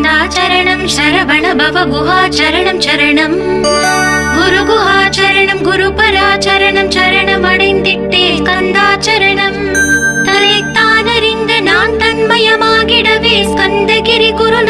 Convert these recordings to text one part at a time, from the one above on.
ஸ்கந்தாச்சரணம் சரவண பவ குஹாச்சரணம் சரணம். குரு குஹாச்சரணம் குரு பராச்சரணம் சரணம் அடைந்திட்டேன் ஸ்கந்தாச்சரணம் தன்னைத்தானறிந்து நான் தன்மயமாகிடவே ஸ்கந்தகிரி குருநாதா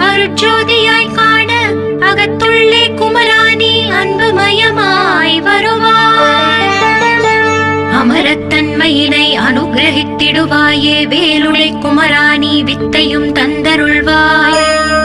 அருட்சோதியாய் காண அகத்துள்ளே குமராணி அன்புமயமாய் வருவாய். அமரத்தன்மையினை அனுகிரகித்திடுவாயே வேலுடை குமராணி வித்தையும் தந்தருள்வாய்.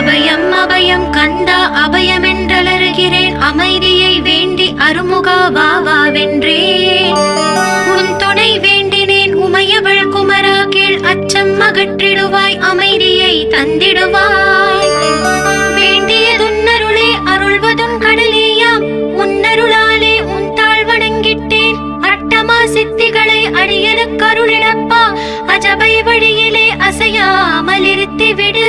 அபயம் அபயம் கண்டா அபயம் என்றலறுகிறேன் அமைதியை வேண்டி அருமுகா வாவா வென்றேன் உன் துணை வேண்டினேன் உமையவள் குமரா கீழ் அச்சம் அகற்றிடுவாய் அமைதியை தந்திடுவாய். வேண்டியதுன்னருளே அருள்வதும் கடலேயாம். உன்னருளாலே உன் தாழ் வணங்கிட்டேன் அட்டமா சித்திகளை அடியனுக்கு அருளிடப்பா அஜபை வழியிலே அசையாமல் இருத்தி விடு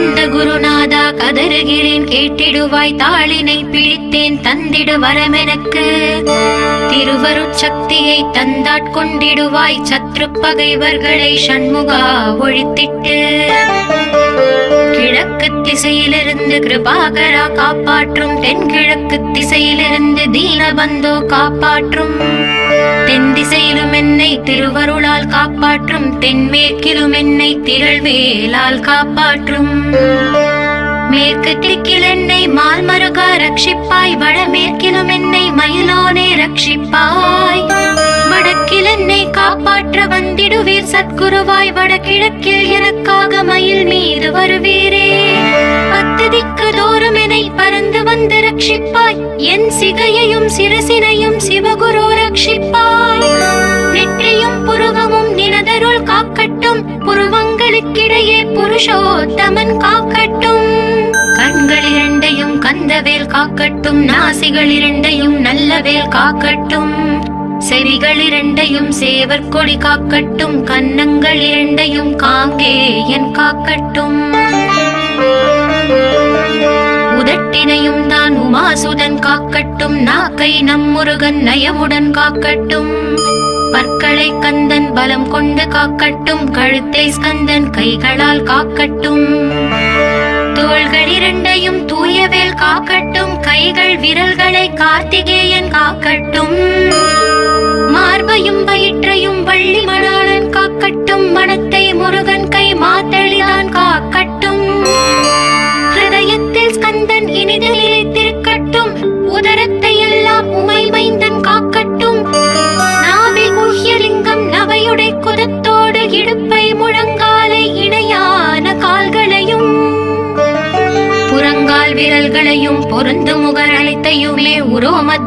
ஸ்கந்த குருநாதா கதறுகிறேன் கேட்டிடுவாய் தாளினை பிடித்தேன் தந்திடு வரமெனக்கு. திருவருட்சக்தியை தந்தாட்கொண்டிடுவாய் சத்ரு பகைவர்களை சண்முகா ஒழித்திட்டு. கிழக்கு திசையிலிருந்து கிருபாகரா காப்பாற்றும் தென்கிழக்கு திசையிலிருந்து தீனபந்தோ காப்பாற்றும். தென் திசையிலும் என்னை திருவருளால் காப்பாற்றும் தென்மேற்கிலும் என்னை திரள்வேலால் காப்பாற்றும். மேற்கு திக்கில் என்னை மால்மருகா ரட்சிப்பாய் வடமேற்கிலும் என்னை மயிலோனே ரட்சிப்பாய். வடக்கில் என்னை காப்பாற்ற வந்திடுவீர் சத்குருவாய் வடகிழக்கில் எனக்காக மயில் மீது வருவீரே. பத்து தோறும் என்னை பறந்து வந்து ரட்சிப்பாய். என் சிகையையும் சிரசினையும் சிவகுரு ரட்சிப்பாய். நெற்றியும் புருவமும் நினதருள் காக்கட்டும். புருவங்களுக்கிடையே புருஷோத்தமன் காக்கட்டும். கண்கள் இரண்டையும் கந்தவேல் காக்கட்டும். நாசிகள் இரண்டையும் நல்லவேல் காக்கட்டும். செவிகள் இரண்டையும் சேவற்கொடி காக்கட்டும். கன்னங்கள் இரண்டையும் காங்கேயன் காக்கட்டும். உதட்டினையும் தான் உமாசுதன் காக்கட்டும். நாக்கை நம் முருகன் நயமுடன் காக்கட்டும். பற்களை கந்தன் பலம் கொண்டு காக்கட்டும். கழுத்தை ஸ்கந்தன் கைகளால் காக்கட்டும். தோள்கள் இரண்டையும் தூயவேல் காக்கட்டும். கைகள் விரல்களை கார்த்திகேயன் காக்கட்டும். மார்பையும் வயிற்றையும் வள்ளி மணாளன் காக்கட்டும். மனத்தை முருகன் கை மாத்தளிதான் காக்கட்டும்.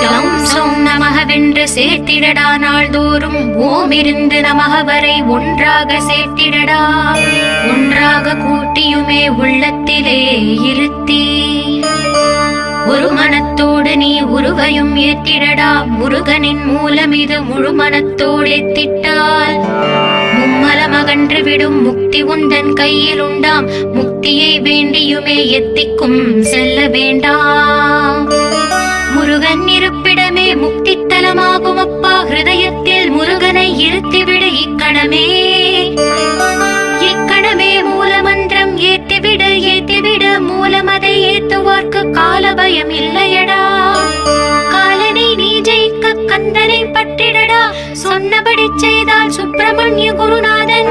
க்ளௌம் சௌம் நமகவென்று சேர்த்திடடா நாள்தோறும். ஓம் இருந்து நமக வரை ஒன்றாக சேர்த்திடடா. ஒன்றாக கூட்டியுமே உள்ளத்திலே இருத்தி. ஒரு மனத்தோடு நீ உருவையும் ஏற்றிடடா. முருகனின் மூலம் இது முழு மனத்தோடு ஏத்திட்டால். மும்மலம் அகன்று விடும் முக்தி உந்தன் கையில் உண்டாம் முக்தியை வேண்டியுமே எத்திக்கும் செல்ல வேண்டாம். முருகன் இருப்பிடமே முக்தி தலமாகும் அப்பா ஹிருதயத்தில் முருகனை இருத்திவிடு இக்கணமே. இக்கணமே மூலமந்திரம் ஏத்திவிடு ஏத்திவிடு மூலமதை ஏத்துவார்க்கு கால பயம் இல்லையடா. காலனை நீ ஜெயிக்க கந்தனை பற்றிடடா. சொன்னபடி செய்தால் சுப்பிரமணிய குருநாதன்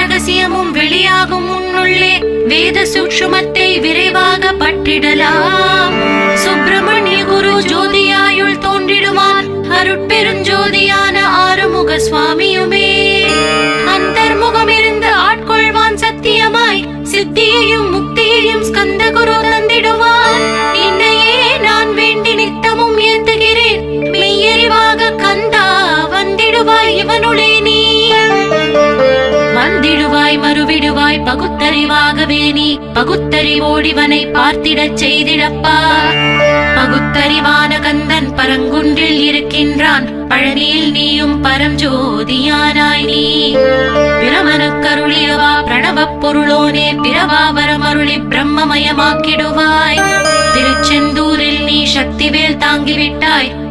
ரகசியமும் வெளியாகும் உன்னுள்ளே. வேத சூக்ஷுமத்தை விரைவாக பற்றிடலாம். சுப்பிரமணிய குரு ஜோதியாயுள் தோன்றிடுவார். அருட்பெருஞ்சோதியான ஆறுமுக சுவாமியுமே. அந்தர்முகம் இருந்து ஆட்கொள்வான் சத்தியமாய். சித்தியையும் முக்தியையும் ஸ்கந்த குரு தந்திடுவான் என்னையே நான் வேண்டி நித்தமும் ஏந்துகிறேன். மெய்யறிவாக கந்தா வந்திடுவாய் இவனுடைய நீ வந்திடுவாய் மறுவிடுவாய் பகுத்தறிவாகவே நீ. பகுத்தறிவோடிவனை பார்த்திடச் செய்திடப்பா. பகுத்தறிவான கந்தன் பரங்குன்றில் இருக்கின்றான். பழனியில் நீயும் பரஞ்சோதியானாய் நீ. பிரமனுக்கருளியவா பிரணவப் பொருளோனே பிரபாவரம் அருளி பிரம்மமயமாக்கிடுவாய். திருச்செந்தூரில் நீ சக்திவேல் தாங்கிவிட்டாய்.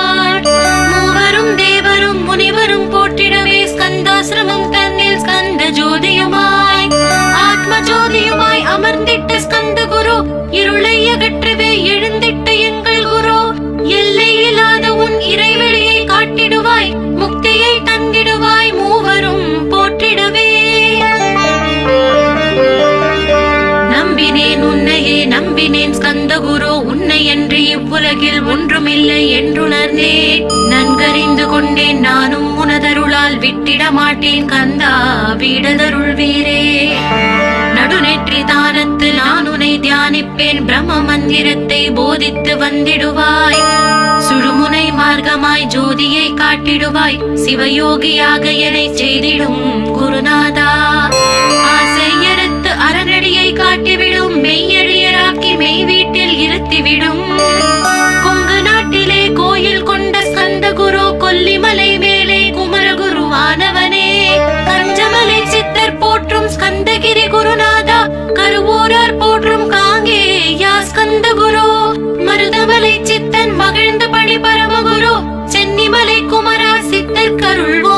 இவ்வுலகில் ஒன்றுமில்லை என்றுணர்ந்தேன் நன்கறிந்து கொண்டேன் நானும் உனதருளால் விட்டிட மாட்டேன் கந்தா வீடதருள் வீரே. நடுநெற்றி தானத்து நான் உனை தியானிப்பேன் பிரம்ம மந்திரத்தை போதித்து வந்திடுவாய். சுழுமுனை மார்க்கமாய் ஜோதியை காட்டிடுவாய் சிவயோகியாக என்னை செய்திடும் குருநாதா. ஆசையறுத்து அறநடியை காட்டிவிடும் மெய்யடியராக்கி மெய்வி கட்டிவிடும். கொங்கு நாட்டிலே கோயில் கொண்ட ஸ்கந்த குரு கொல்லிமலை மேலே குமரகுருவானவனே. கஞ்சமலை சித்தர் போற்றும் ஸ்கந்தகிரி குருநாதா கருவூரார் போற்றும் காங்கே யா ஸ்கந்த குரு மருதமலை சித்தன் மகிழ்ந்த பணி பரமகுரு சென்னிமலை குமரா சித்தர் கருள்வோ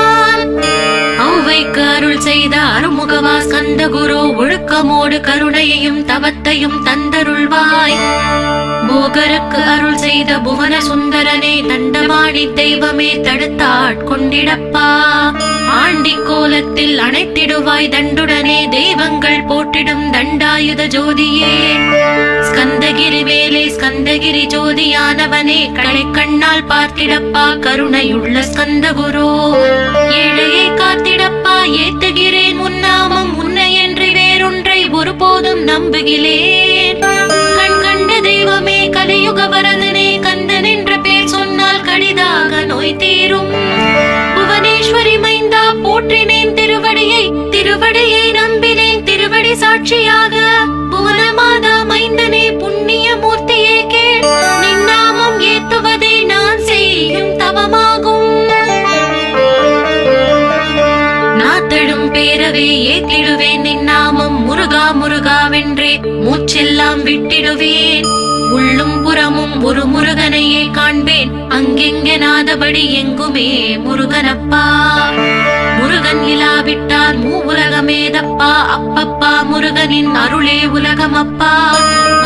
ஔவைக்கு அருள் செய்த அருமுகவா ஸ்கந்த குரு ஒழுக்கமோடு கருணையையும் தவத்தையும் தந்தருள்வாய். போகருக்கு அருள் செய்த புவன சுந்தரனே தண்டவாணி தெய்வமே தடுத்தாட்கொண்டிடப்பா. ஆண்டி கோலத்தில் அணைத்திடுவாய் தண்டுடனே தெய்வங்கள் போட்டிடும் தண்டாயுத ஜோதியே. ஸ்கந்தகிரி வேலே ஸ்கந்தகிரி ஜோதியானவனே கடை கண்ணால் பார்த்திடப்பா கருணையுள்ள ஸ்கந்த குரு ஏழையை காத்திடப்பா ஏத்துகிறேன் உன்னாமம் உன்னை என்று வேறொன்றை ஒருபோதும் நம்புகிறேன். கண் கண்ட தெய்வமே கலியுக வரதனே கந்தன் என்ற பேர் சொன்னால் கடிதாக நோய் தீரும். புவனேஸ்வரி போற்றினேன் திருவடியை திருவடியை நம்பினேன் திருவடி சாட்சியாக. புவனமாதா மைந்தனே புண்ணிய மூர்த்தியே கேள். நின்னாமம் ஏத்துவதே நான் செய்யும் தவமாகும். நாத்தழும் பேரவே ஏத்திடுவேன் நின் நாமம் முருகா முருகாவென்றே மூச்செல்லாம் விட்டிடுவேன். உள்ளும் புறமும் ஒரு முருகனையே காண்பேன். அங்கெங்கெனாதபடி எங்குமே முருகனப்பா. முருகன் இலாவிட்டார் மூ உலகமேதப்பா அப்பப்பா முருகனின் அருளே உலகமப்பா.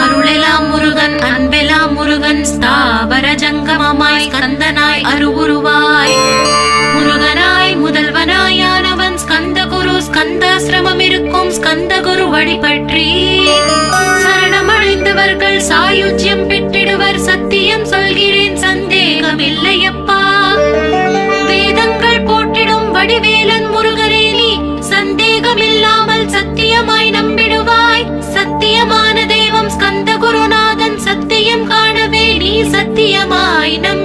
அருளெலாம் முருகன் அன்பெலாம் முருகன் ஸ்தாவர ஜங்கமமாய் கந்தனாய் அருவுருவாய். முருகனாய் முதல்வனாயானவன் ஸ்கந்த குரு ஸ்கந்தாசிரமம் இருக்கும் ஸ்கந்த குரு வழிபற்றி பெற்றவர்கள் சாயுஜ்யம் பெற்றிடுவர் சத்தியம் சொல்கிறேன் சந்தேகம் இல்லையப்பா வேதங்கள் போட்டிடும் வடிவேலன் முருகரே நீ சந்தேகம் இல்லாமல் சத்தியமாய் நம்பிடுவாய். சத்தியமான தெய்வம் ஸ்கந்த குருநாதன் சத்தியம் காணவே நீ சத்தியமாய் நம்பி